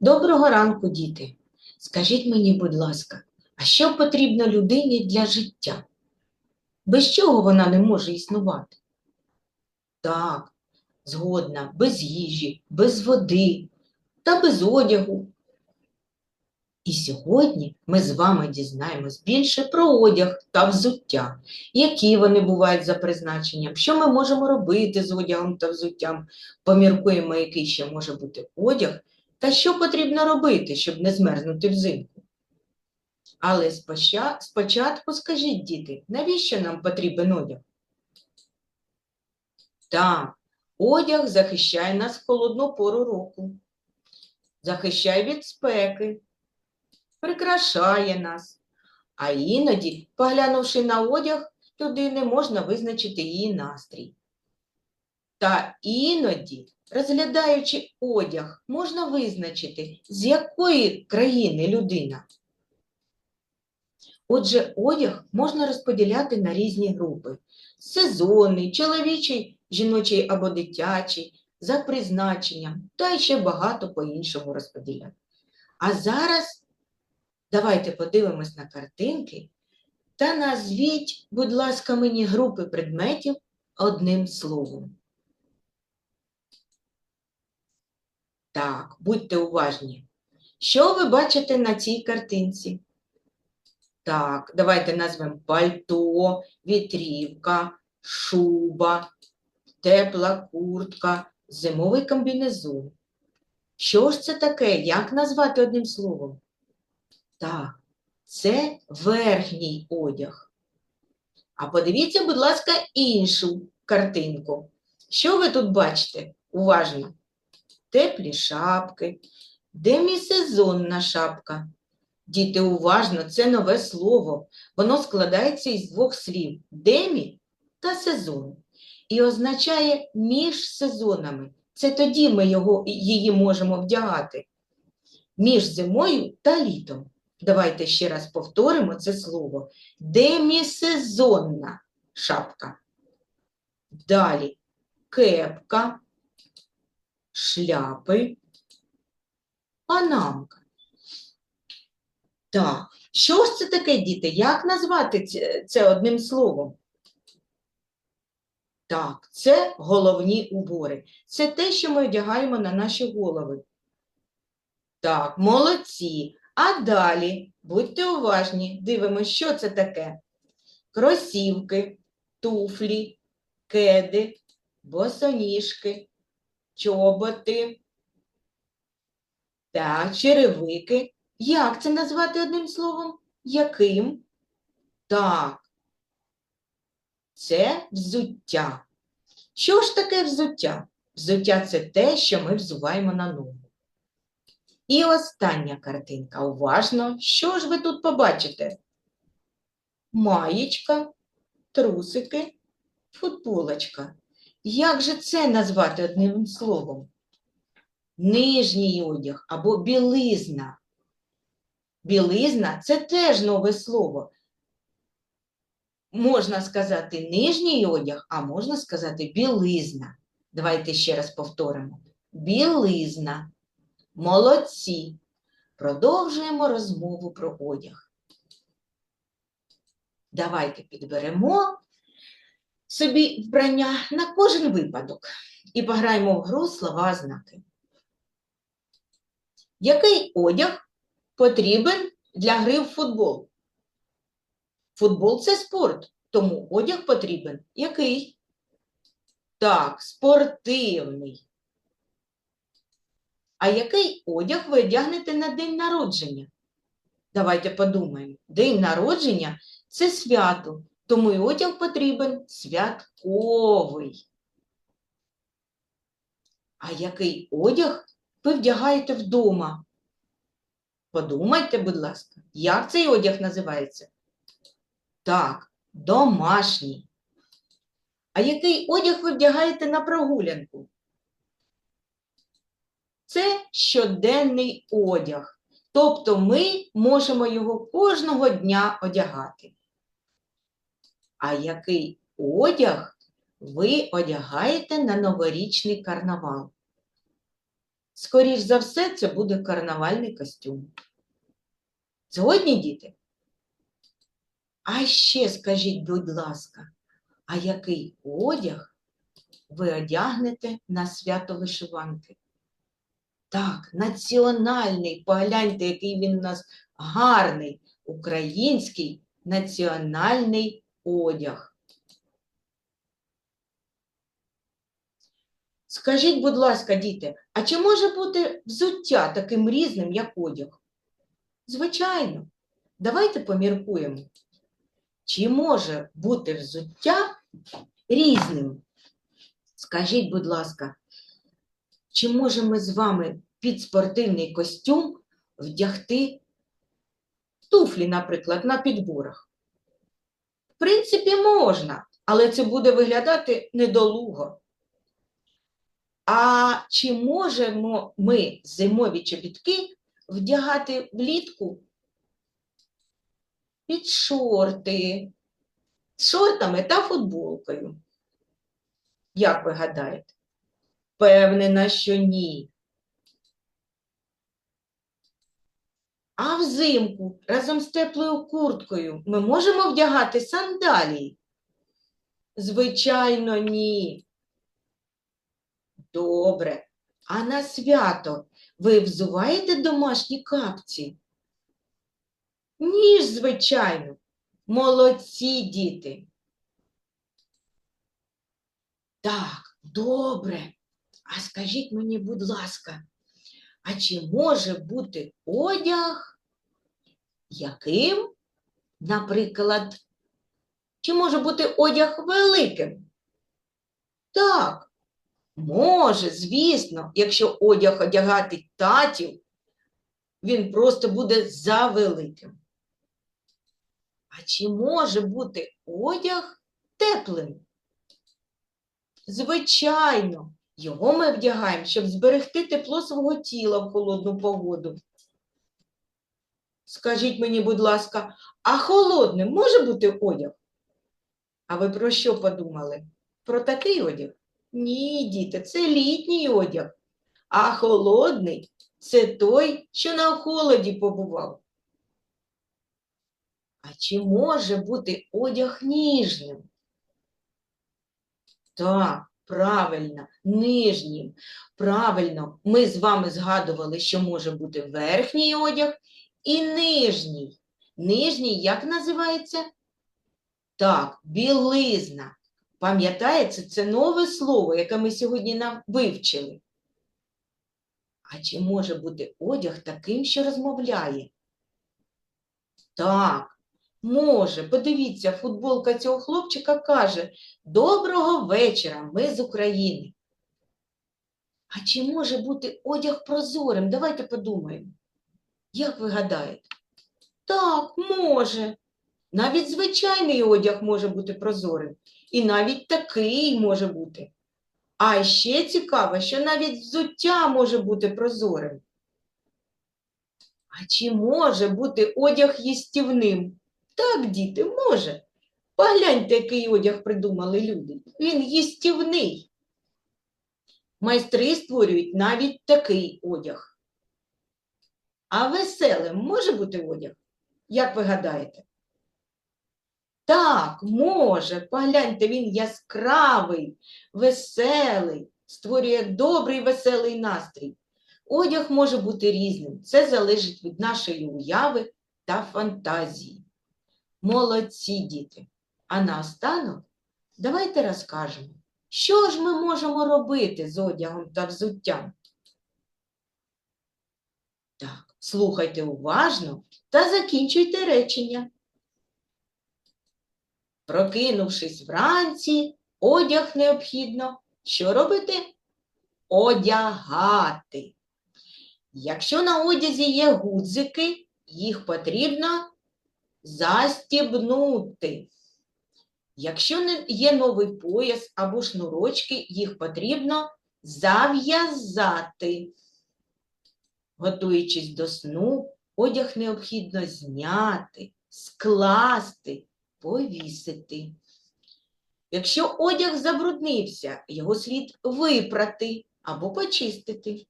Доброго ранку, діти. Скажіть мені, будь ласка, а що потрібно людині для життя? Без чого вона не може існувати? Так, згодна, без їжі, без води та без одягу. І сьогодні ми з вами дізнаємось більше про одяг та взуття, які вони бувають за призначенням, що ми можемо робити з одягом та взуттям, поміркуємо, який ще може бути одяг, та що потрібно робити, щоб не змерзнути взимку. Але спочатку скажіть, діти, навіщо нам потрібен одяг? Так, одяг захищає нас в холодну пору року, захищає від спеки, прикрашає нас. А іноді, поглянувши на одяг людини, можна визначити її настрій. Та іноді, розглядаючи одяг, можна визначити, з якої країни людина. Отже, одяг можна розподіляти на різні групи: сезонний, чоловічий, жіночий або дитячий, за призначенням, та ще багато по-іншому розподіляти. А зараз давайте подивимось на картинки та назвіть, будь ласка, мені групи предметів одним словом. Так, будьте уважні. Що ви бачите на цій картинці? Так, давайте назвемо пальто, вітрівка, шуба, тепла куртка, зимовий комбінезон. Що ж це таке? Як назвати одним словом? Так, це верхній одяг. А подивіться, будь ласка, іншу картинку. Що ви тут бачите? Уважно. Теплі шапки, демісезонна шапка. Діти, уважно, це нове слово. Воно складається із двох слів демі та сезон. І означає між сезонами. Це тоді ми його, її можемо вдягати. Між зимою та літом. Давайте ще раз повторимо це слово. Демісезонна шапка. Далі кепка, шляпи, панамка. Так, що ж це таке, діти? Як назвати це, одним словом? Так, це головні убори. Це те, що ми одягаємо на наші голови. Так, молодці. А далі, будьте уважні, дивимося, що це таке. Кросівки, туфлі, кеди, босоніжки, чоботи, так, черевики. Як це назвати одним словом? Яким? Так. Це взуття. Що ж таке взуття? Взуття це те, що ми взуваємо на ногу. І остання картинка. Уважно, що ж ви тут побачите? Маєчка, трусики, футболочка. Як же це назвати одним словом? Нижній одяг або білизна. Білизна це теж нове слово. Можна сказати нижній одяг, а можна сказати білизна. Давайте ще раз повторимо. Білизна. Молодці. Продовжуємо розмову про одяг. Давайте підберемо собі вбрання на кожен випадок і пограємо в гру слова-знаки. Який одяг потрібен для гри в футбол? Футбол це спорт, тому одяг потрібен який? Так, спортивний. А який одяг ви одягнете на день народження? Давайте подумаємо. День народження це свято, тому і одяг потрібен святковий. А який одяг ви вдягаєте вдома? Подумайте, будь ласка, як цей одяг називається? Так, домашній. А який одяг ви вдягаєте на прогулянку? Це щоденний одяг. Тобто ми можемо його кожного дня одягати. А який одяг ви одягаєте на новорічний карнавал? скоріш за все, це буде карнавальний костюм. Згодні, діти? А ще скажіть, будь ласка, а який одяг ви одягнете на свято вишиванки? Так, національний, погляньте, який він у нас гарний, український національний одяг. Скажіть, будь ласка, діти, а чи може бути взуття таким різним, як одяг? Звичайно. Давайте поміркуємо. Чи може бути взуття різним? Скажіть, будь ласка, чи можемо ми з вами під спортивний костюм вдягти туфлі, наприклад, на підборах? В принципі, можна, але це буде виглядати недолуго. А чи можемо ми зимові чобітки вдягати влітку під шорти, шортами та футболкою? Як ви гадаєте? Впевнена, що ні. А взимку разом з теплою курткою ми можемо вдягати сандалії? Звичайно, ні. Добре. А на свято ви взуваєте домашні капці? Ні звичайно. Молодці діти. Так, добре. А скажіть мені, будь ласка, а чи може бути одяг, яким, наприклад, чи може бути одяг великим? Так, може, звісно, якщо одяг одягати татів, він просто буде завеликим. А чи може бути одяг теплим? Звичайно, його ми вдягаємо, щоб зберегти тепло свого тіла в холодну погоду. Скажіть мені, будь ласка, а холодним може бути одяг? А ви про що подумали? Про такий одяг? Ні, діти, це літній одяг, а холодний це той, що на холоді побував. А чи може бути одяг ніжним? Так, правильно, нижнім. Правильно, ми з вами згадували, що може бути верхній одяг і нижній. Нижній як називається? Так, білизна. Пам'ятаєте, це нове слово, яке ми сьогодні вивчили. А чи може бути одяг таким, що розмовляє? Так, може. Подивіться, футболка цього хлопчика каже Доброго вечора, ми з України. А чи може бути одяг прозорим? Давайте подумаємо. Як ви гадаєте? Так, може. Навіть звичайний одяг може бути прозорим. І навіть такий може бути. А ще цікаво, що навіть взуття може бути прозорим. А чи може бути одяг їстівним? Так, діти, може. Погляньте, який одяг придумали люди. Він їстівний. Майстри створюють навіть такий одяг. А веселим може бути одяг? Як ви гадаєте? Так, може, погляньте, він яскравий, веселий, створює добрий веселий настрій. Одяг може бути різним. Це залежить від нашої уяви та фантазії. Молодці діти! А наостанок давайте розкажемо, що ж ми можемо робити з одягом та взуттям. Так, слухайте уважно та закінчуйте речення. Прокинувшись вранці, одяг необхідно що робити? Одягати. Якщо на одязі є гудзики, їх потрібно застібнути. Якщо не є новий пояс або шнурочки, їх потрібно зав'язати. Готуючись до сну, одяг необхідно зняти, скласти, повісити. Якщо одяг забруднився, його слід випрати або почистити.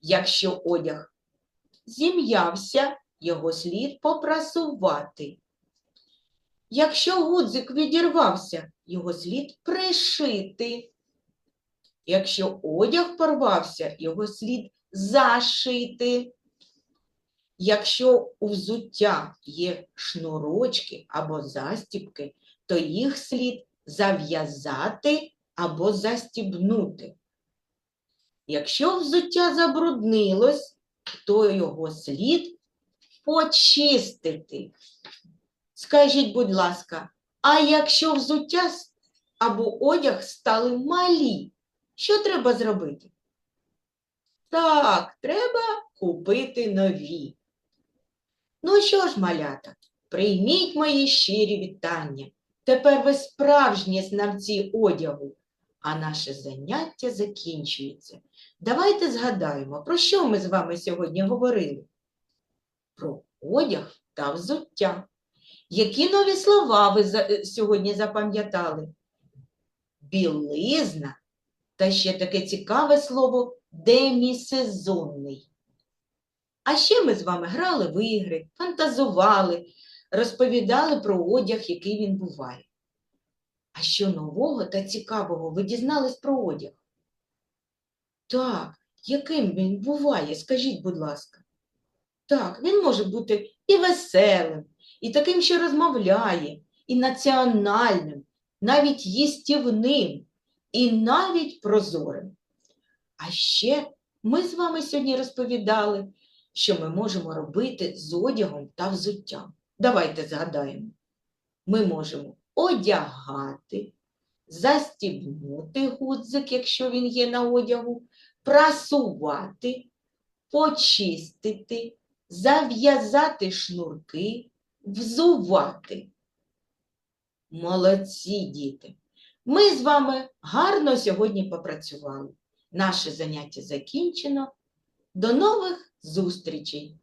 Якщо одяг зім'явся, його слід попрасувати. Якщо гудзик відірвався, його слід пришити. Якщо одяг порвався, його слід зашити. Якщо у взуття є шнурочки або застібки, то їх слід зав'язати або застібнути. Якщо взуття забруднилось, то його слід почистити. Скажіть, будь ласка, а якщо взуття або одяг стали малі, що треба зробити? Так, треба купити нові. Ну що ж, малята, прийміть мої щирі вітання. Тепер ви справжні знавці одягу, а наше заняття закінчується. Давайте згадаємо, про що ми з вами сьогодні говорили? Про одяг та взуття. Які нові слова ви е, сьогодні запам'ятали? Білизна та ще таке цікаве слово демісезонний. А ще ми з вами грали в ігри, фантазували, розповідали про одяг, який він буває. А що нового та цікавого ви дізнались про одяг? Так, яким він буває, скажіть, будь ласка. Так, він може бути і веселим, і таким, що розмовляє, і національним, навіть їстівним, і навіть прозорим. А ще ми з вами сьогодні розповідали, що ми можемо робити з одягом та взуттям. Давайте згадаємо. Ми можемо одягати, застібнути гудзик, якщо він є на одягу, прасувати, почистити, зав'язати шнурки, взувати. Молодці, діти! Ми з вами гарно сьогодні попрацювали. Наше заняття закінчено. До нових зустрічей!